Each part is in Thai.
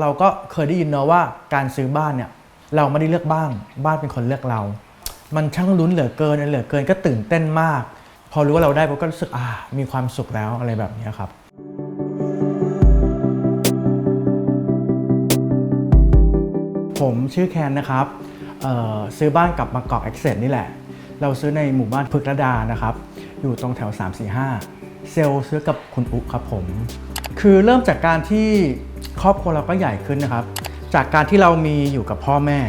เราก็เคยได้ยินเนอะว่าการซื้อบ้านเนี่ยเราไม่ได้เลือกบ้านบ้านเป็นคนเลือกเรา มันช่างลุ้นเหลือเกินเหลือเกินก็ตื่นเต้นมาก พอรู้ว่าเราได้ก็รู้สึกอ่ามีความสุขแล้วอะไรแบบนี้ครับผมชื่อแคนนะครับซื้อบ้านกับบางกอกแอคเซสนี่แหละ เราซื้อในหมู่บ้านพฤกระดานะครับ อยู่ตรงแถว 345 เซลล์ซื้อกับคุณอุ๊ครับผม คือเริ่มจากการที่ ครอบครัวเราก็ใหญ่ขึ้นนะครับ จากการที่เรามีอยู่กับพ่อแม่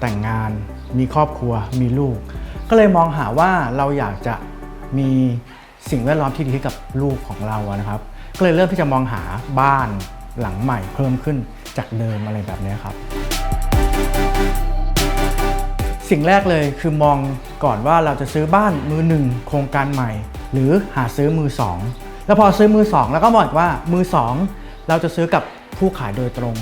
แต่งงาน มีครอบครัว มีลูก ก็เลยมองหาว่าเราอยากจะมีสิ่งแวดล้อมที่ดีให้กับลูกของเรานะครับ ก็เลยเริ่มที่จะมองหาบ้านหลังใหม่เพิ่มขึ้นจากเดิมอะไรแบบนี้ครับ สิ่งแรกเลยคือมองก่อนว่าเราจะซื้อบ้านมือหนึ่งโครงการใหม่ หรือหาซื้อมือสองแล้วพอซื้อมือสองแล้วก็มอกว่ามือสอง เราจะซื้อกับผู้ขายโดยตรง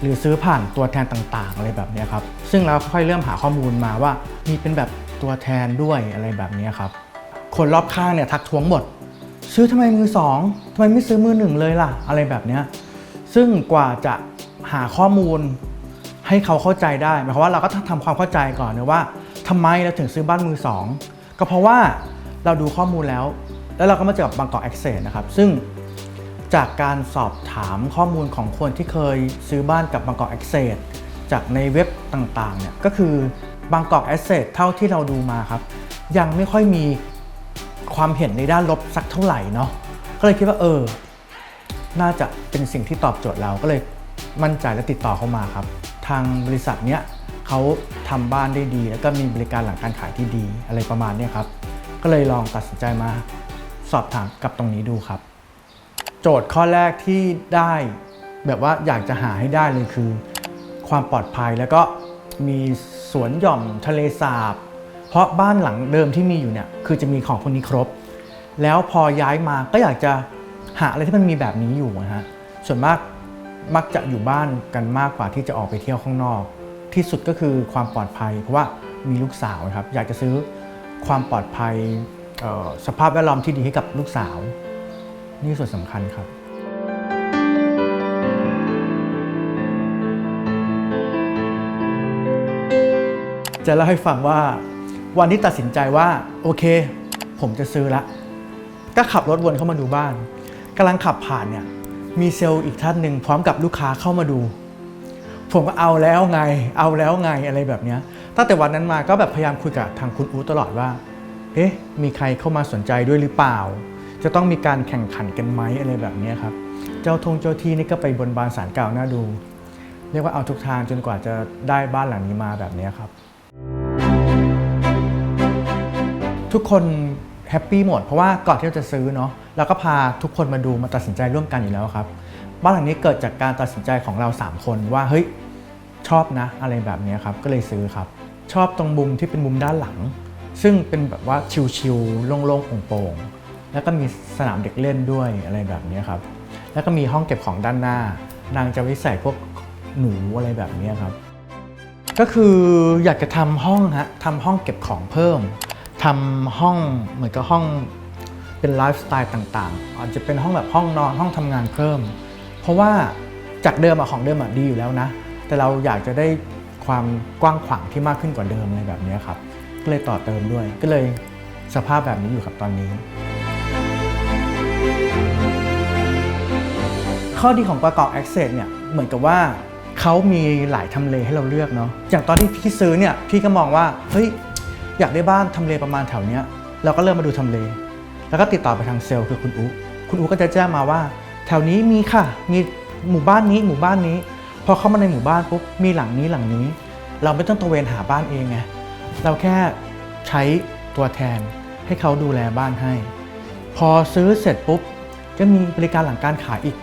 หรือซื้อผ่านตัวแทนต่างๆ อะไรแบบนี้ครับ ซึ่งเราค่อยเริ่มหาข้อมูลมาว่ามีเป็นแบบตัวแทนด้วยอะไรแบบนี้ครับ คนรอบข้างเนี่ยทักท้วงหมด ซื้อทำไมมือสองทำไมไม่ซื้อมือหนึ่งเลยล่ะ อะไรแบบนี้ซึ่งกว่าจะหาข้อมูลให้เขาเข้าใจได้หมายความว่าเราก็ต้องทำความเข้าใจก่อนนะว่าทำไมเราถึงซื้อบ้านมือสองก็เพราะว่าเราดูข้อมูลแล้ว แล้วเราก็มาเจอกับบางกอกแอคเซสนะครับซึ่ง จากการสอบถามข้อมูลของคนที่เคยซื้อบ้านกับบางกอกแอคเซสจากในเว็บต่างๆเนี่ยก็คือบางกอกแอคเซสเท่าที่เราดูมาครับ ยังไม่ค่อยมีความเห็นในด้านลบสักเท่าไหร่เนาะก็เลยคิดว่าเออ น่าจะเป็นสิ่งที่ตอบโจทย์เราก็เลยมั่นใจและติดต่อเข้ามาครับ ทางบริษัทเนี้ยเขาทำบ้านได้ดี แล้วก็มีบริการหลังการขายที่ดีอะไรประมาณเนี้ยครับ ก็เลยลองตัดสินใจมาสอบถามกับตรงนี้ดูครับ โจทย์ข้อแรกที่ได้แบบว่าอยากจะหาให้ได้เลยคือ ความปลอดภัยแล้วก็มีสวนหย่อมทะเลสาบ เพราะบ้านหลังเดิมที่มีอยู่เนี่ยคือจะมีของพวกนี้ครบ แล้วพอย้ายมาก็อยากจะหาอะไรที่มันมีแบบนี้อยู่นะฮะส่วนมากมักจะอยู่บ้านกันมากกว่าที่จะออกไปเที่ยวข้างนอก ที่สุดก็คือความปลอดภัย เพราะว่ามีลูกสาวครับอยากจะซื้อความปลอดภัยสภาพแวดล้อมที่ดีให้กับลูกสาว นี่ส่วนสำคัญครับจะเล่าให้ฟังว่าวันที่ตัดสินใจว่าโอเค ผมจะซื้อละ ก็ขับรถวนเข้ามาดูบ้านกำลังขับผ่านเนี่ยมีเซลล์อีกท่านหนึ่งพร้อมกับลูกค้าเข้ามาดู ผมก็เอาแล้วไง เอาแล้วไงอะไรแบบนี้ตั้งแต่วันนั้นมาก็แบบพยายามคุยกับทางคุณอูตลอดว่า เอ๊ะมีใครเข้ามาสนใจด้วยหรือเปล่า จะต้องมีการแข่งขันกันไหมอะไรแบบนี้ครับ เจ้าทงเจ้าที่นี่ก็ไปบนบานสารกล่าวหน้าดู เรียกว่าเอาทุกทางจนกว่าจะได้บ้านหลังนี้มาแบบนี้ครับ ทุกคนแฮปปี้หมดเพราะว่าก่อนที่เราจะซื้อเนาะเราก็พาทุกคนมาดูมาตัดสินใจร่วมกันอยู่แล้วครับ บ้านหลังนี้เกิดจากการตัดสินใจของเรา 3 คนว่าเฮ้ยชอบนะ อะไรแบบนี้ครับก็เลยซื้อครับ ชอบตรงมุมที่เป็นมุมด้านหลัง ซึ่งเป็นแบบว่าชิลๆโล่งๆโปร่งๆ แล้วก็มีสนามเด็กเล่นด้วยอะไรแบบนี้ครับ แล้วก็มีห้องเก็บของด้านหน้า นางจะไว้ใส่พวกหนูอะไรแบบนี้ครับ ก็คืออยากจะทำห้องฮะทำห้องเก็บของเพิ่มทำห้องเหมือนกับห้องเป็นไลฟ์สไตล์ต่างๆ อาจจะเป็นห้องแบบห้องนอนห้องทำงานเพิ่ม เพราะว่าจากเดิมอะของเดิมอะดีอยู่แล้วนะ แต่เราอยากจะได้ความกว้างขวางที่มากขึ้นกว่าเดิมอะไรแบบนี้ครับ ก็เลยต่อเติมด้วย ก็เลยสภาพแบบนี้อยู่ครับตอนนี้ ข้อดีของประกอบ Access เนี่ยเหมือนกับว่าเขามีหลายทำเลให้เราเลือกเนาะอย่างตอนที่พี่ซื้อเนี่ยพี่ก็มองว่าเฮ้ยอยากได้บ้านทำเลประมาณแถวเนี้ยเราก็เริ่มมาดูทำเล แล้วก็ติดต่อไปทางเซลล์คือคุณอุ๊คุณอุ๊ก็จะแจ้งมาว่า แถวนี้มีค่ะ มีหมู่บ้านนี้หมู่บ้านนี้พอเข้ามาในหมู่บ้านปุ๊บมีหลังนี้หลังนี้ เราไม่ต้องตระเวนหาบ้านเองไงเราแค่ใช้ตัวแทนให้เขาดูแลบ้านให้ พอซื้อเสร็จปุ๊บก็มีบริการหลังการขายอีก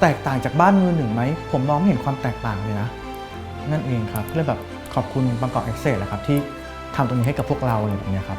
แตกต่างจากบ้านมือหนึ่งไหม ผมมองไม่เห็นความแตกต่างเลยนะ นั่นเองครับก็เลยแบบขอบคุณบางกอกเอ็กเซสแหละครับที่ทำตรงนี้ให้กับพวกเราอะไรแบบนี้ครับ